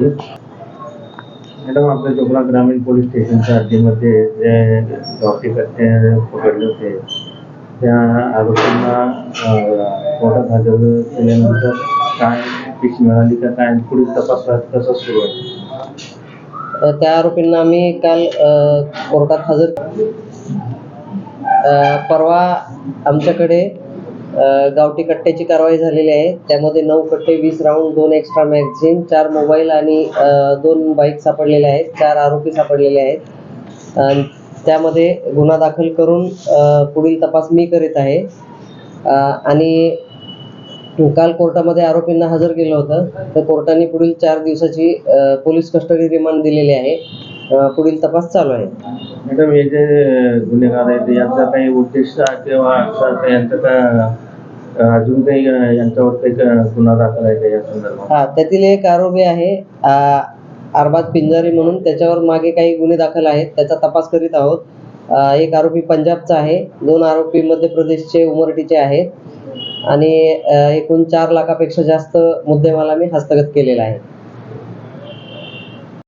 Madam आपल्या चोपडा ग्रामीण police स्टेशनच्या हद्दीमध्ये जे गावठी कट्टे पकडले होते त्या आरोपींना कोर्टात हजर केल्यानंतर काय शिक्षा मिळाली का काय पुढील तपास कसा सुरू आहे? त्या आरोपींना आम्ही काल कोर्टात हजर परवा आमच्याकडे गावठी कट्ट्याची कारवाई झालेली आहे. त्यामध्ये नऊ कट्टे वीस राऊंड दोन एक्स्ट्रा मॅगझिन चार मोबाईल आणि दोन बाईक सापडलेल्या आहेत. चार आरोपी सापडलेले आहेत. त्यामध्ये गुन्हा दाखल करून पुढील तपास मी करीत आहे. आणि काल कोर्टामध्ये आरोपींना हजर केलं होतं. तर कोर्टाने पुढील चार दिवसाची पोलीस कस्टडी रिमांड दिलेली आहे. पुढील तपास चालू आहे. मॅडम हे जे गुन्हेगार आहेत यांचा काही उद्देश किंवा यांचं अजून काही यांच्यावर काही गुन्हा दाखल आहे का या संदर्भात? हा त्यातील एक आरोपी आहे अरबाज पिंजारी म्हणून. त्याच्यावर मागे काही गुन्हे दाखल आहेत त्याचा तपास करीत आहोत. एक आरोपी पंजाबचा आहे दोन आरोपी मध्य प्रदेशचे उमरटीचे आहेत. आणि एकूण चार लाखापेक्षा जास्त मुद्देमाल आम्ही हस्तगत केलेला आहे.